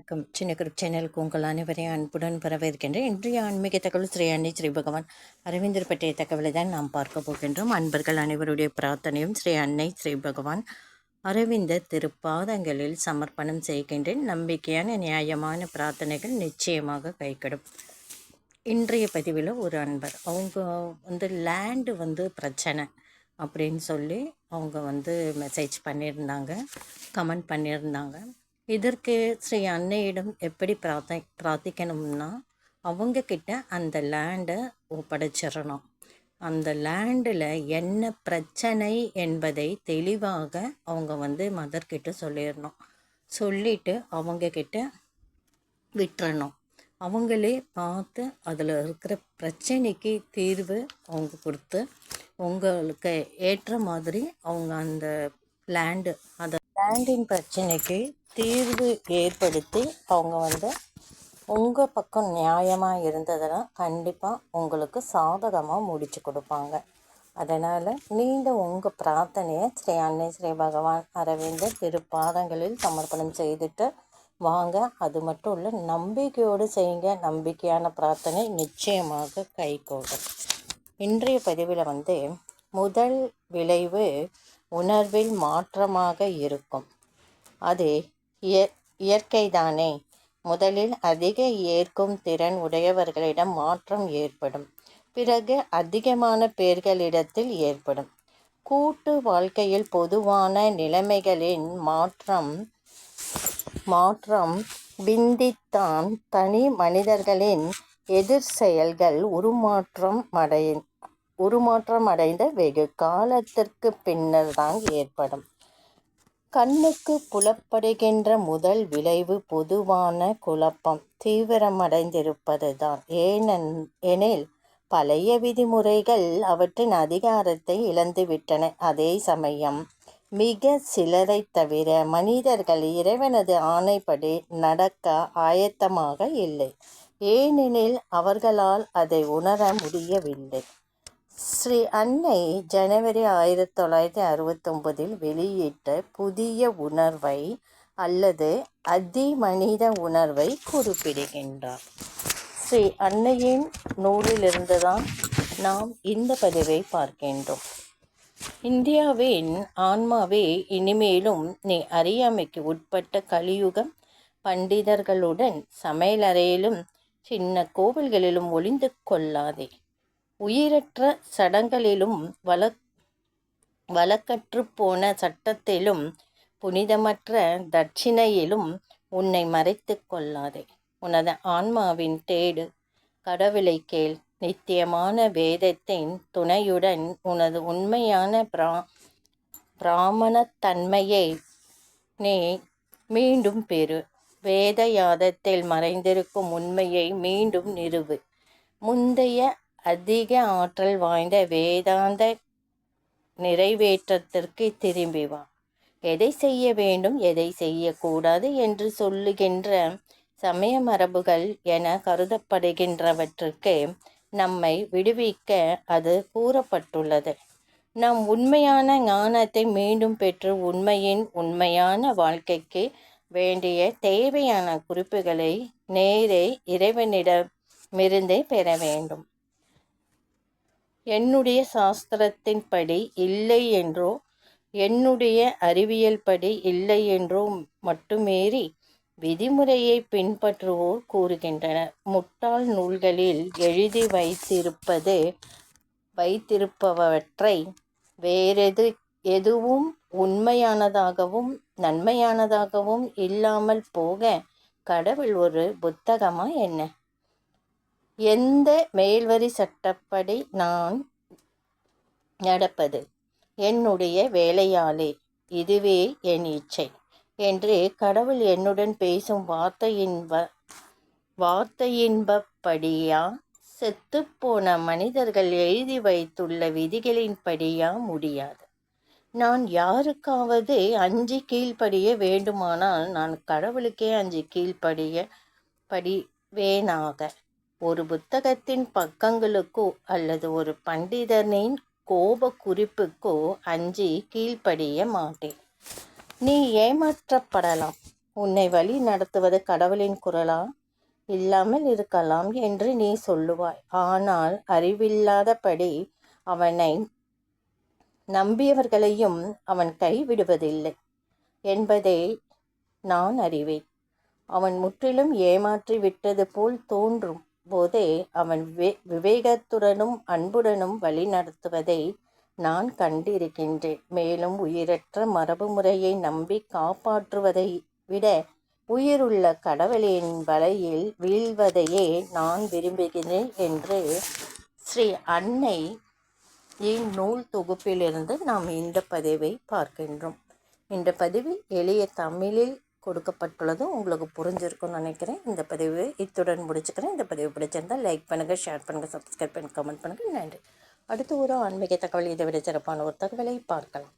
வணக்கம். சின்ன குரூப் சேனலுக்கு உங்கள் அனைவரையும் அன்புடன் வரவேற்கின்றேன். இன்றைய ஆன்மீக தகவல் ஸ்ரீ அன்னை ஸ்ரீ பகவான் அரவிந்தர் பற்றிய தகவலை தான் நாம் பார்க்க போகின்றோம். அன்பர்கள் அனைவருடைய பிரார்த்தனையும் ஸ்ரீ அன்னை ஸ்ரீ பகவான் அரவிந்தர் திருப்பாதங்களில் சமர்ப்பணம் செய்கின்றேன். நம்பிக்கையான நியாயமான பிரார்த்தனைகள் நிச்சயமாக கைகடும். இன்றைய பதிவில் ஒரு அன்பர். அவங்க வந்து லேண்டு வந்து பிரச்சனை அப்படின்னு சொல்லி அவங்க வந்து மெசேஜ் பண்ணியிருந்தாங்க. கமெண்ட் பண்ணியிருந்தாங்க. இதற்கு ஸ்ரீ அன்னையிடம் எப்படி பிரார்த்த பிரார்த்திக்கணும்னா அவங்க கிட்ட அந்த லேண்டை ஒப்படைச்சிடணும். அந்த லேண்டில் என்ன பிரச்சனை என்பதை தெளிவாக அவங்க வந்து மதர்கிட்ட சொல்லிடணும். சொல்லிவிட்டு அவங்கக்கிட்ட விட்டுறணும். அவங்களே பார்த்து அதில் இருக்கிற பிரச்சனைக்கு தீர்வு அவங்க கொடுத்து உங்களுக்கு ஏற்ற மாதிரி அவங்க அந்த லேண்டு அதை லேண்டின் பிரச்சனைக்கு தீர்வு ஏற்படுத்தி அவங்க வந்து உங்கள் பக்கம் நியாயமாக இருந்ததுன்னா கண்டிப்பாக உங்களுக்கு சாதகமாக முடிச்சு கொடுப்பாங்க. அதனால் நீங்கள் உங்கள் பிரார்த்தனையை ஸ்ரீ அன்னை ஸ்ரீ பகவான் அரவிந்தர் திருப்பாதங்களில் சமர்ப்பணம் செய்துட்டு வாங்க. அது மட்டும் இல்லை நம்பிக்கையோடு செய்யுங்க. நம்பிக்கையான பிரார்த்தனை நிச்சயமாக கைகூடும். இன்றைய பதிவில் வந்து முதல் விளைவு உணர்வில் மாற்றமாக இருக்கும். அது இயற்கைதானே. முதலில் அதிக ஏற்கும் திறன் உடையவர்களிடம் மாற்றம் ஏற்படும். பிறகு அதிகமான பேர்களிடத்தில் ஏற்படும். கூட்டு வாழ்க்கையில் பொதுவான நிலைமைகளின் மாற்றம் மாற்றம் பிந்தித்தான் தனி மனிதர்களின் எதிர் செயல்கள் உருமாற்றம் அடையும் உருமாற்றம் அடைந்த வெகு காலத்திற்கு பின்னர் தான் ஏற்படும். கண்ணுக்கு புலப்படுகின்ற முதல் விளைவு பொதுவான குழப்பம். தீவிரமடைந்திருப்பதுதான். ஏனென் எனில் பழைய விதிமுறைகள் அவற்றின் அதிகாரத்தை இழந்துவிட்டன. அதே சமயம் மிக சிலரை தவிர மனிதர்கள் இறைவனது ஆணைப்படி நடக்க ஆயத்தமாக இல்லை. ஏனெனில் அவர்களால் அதை உணர முடியவில்லை. ஸ்ரீ அன்னை ஜனவரி ஆயிரத்தி தொள்ளாயிரத்தி அறுபத்தொம்பதில் வெளியிட்ட புதிய உணர்வை அல்லது அதிமனித உணர்வை குறிப்பிடுகின்றார். ஸ்ரீ அன்னையின் நூலிலிருந்து தான் நாம் இந்த பதிவை பார்க்கின்றோம். இந்தியாவின் ஆன்மாவே இனிமேலும் நீ அறியாமைக்கு உட்பட்ட கலியுகம் பண்டிதர்களுடன் சமையலறையிலும் சின்ன கோவில்களிலும் ஒளிந்து கொள்ளாதே. உயிரற்ற சடங்களிலும் வழ வழக்கற்று போன சட்டத்திலும் புனிதமற்ற தட்சிணையிலும் உன்னை மறைத்து கொள்ளாதே. உனது ஆன்மாவின் தேடு கடவுளை கேள். நித்தியமான வேதத்தின் துணையுடன் உனது உண்மையான பிரா பிராமணத்தன்மையை நீ மீண்டும் பெறு. வேதயாதத்தில் மறைந்திருக்கும் உண்மையை மீண்டும் நிறுவு. முந்தைய அதிக ஆற்றல் வாய்ந்த வேதாந்த நிறைவேற்றத்திற்கு திரும்பி வா எதை செய்ய வேண்டும் எதை செய்யக்கூடாது என்று சொல்லுகின்ற சமய மரபுகள் என கருதப்படுகின்றவற்றுக்கு நம்மை விடுவிக்க அது கூறப்பட்டுள்ளது. நம் உண்மையான ஞானத்தை மீண்டும் பெற்று உண்மையின் உண்மையான வாழ்க்கைக்கு வேண்டிய தேவையான குறிப்புகளை நேரே இறைவனிடமிருந்தே பெற வேண்டும். என்னுடைய சாஸ்திரத்தின்படி இல்லை என்றோ என்னுடைய அறிவியல் படி இல்லை என்றோ மட்டுமேறி விதிமுறையை பின்பற்றுவோர் கூறுகின்றனர். முட்டாள் நூல்களில் எழுதி வைத்திருப்பது வைத்திருப்பவற்றை வேறெது எதுவும் உண்மையானதாகவும் நன்மையானதாகவும் இல்லாமல் போக கடவுள் ஒரு புத்தகமா என்ன? எந்த மேல்வரி சட்டப்படி நான் நடப்பது? என்னுடைய வேலையாளே இதுவே என் இச்சை. என்று கடவுள் என்னுடன் பேசும் வார்த்தையின்ப வார்த்தையின்படியா செத்துப்போன மனிதர்கள் எழுதி வைத்துள்ள விதிகளின்படியா முடியாது. நான் யாருக்காவது அஞ்சு கீழ்ப்படிய வேண்டுமானால் நான் கடவுளுக்கே அஞ்சு கீழ்ப்படிய படிவேனாக. ஒரு புத்தகத்தின் பக்கங்களுக்கோ அல்லது ஒரு பண்டிதனின் கோப குறிப்புக்கோ அஞ்சி கீழ்ப்படிய மாட்டேன். நீ ஏமாற்றப்படலாம். உன்னை வழி நடத்துவது கடவுளின் குரலா? இல்லாமல் இருக்கலாம் என்று நீ சொல்லுவாய். ஆனால் அறிவில்லாதபடி அவனை நம்பியவர்களையும் அவன் கைவிடுவதில்லை என்பதை நான் அறிவேன். அவன் முற்றிலும் ஏமாற்றி விட்டது போல் தோன்றும். போதே அவன் விவேகத்துடனும் அன்புடனும் வழி நடத்துவதை நான் கண்டிருக்கின்றேன். மேலும் உயிரற்ற மரபு முறையை நம்பி காப்பாற்றுவதை விட உயிருள்ள கடவுளின் வலையில் வீழ்வதையே நான் விரும்புகிறேன் என்று ஸ்ரீ அன்னை இந்நூல் தொகுப்பிலிருந்து நாம் இந்த பதிவை பார்க்கின்றோம். இந்த பதிவில் எளிய தமிழில் கொடுக்கப்பட்டுள்ளது உங்களுக்கு புரிஞ்சிருக்கும்னு நினைக்கிறேன். இந்த பதிவு இத்துடன் முடிச்சுக்கிறேன். இந்த பதிவு பிடிச்சிருந்தால் லைக் பண்ணுங்கள் ஷேர் பண்ணுங்கள் சப்ஸ்கிரைப் பண்ணி கமெண்ட் பண்ணுங்கள் நன்றி. அடுத்து ஒரு ஆன்மீக தகவல் இதை விட சிறப்பான ஒரு தகவலை பார்க்கலாம்.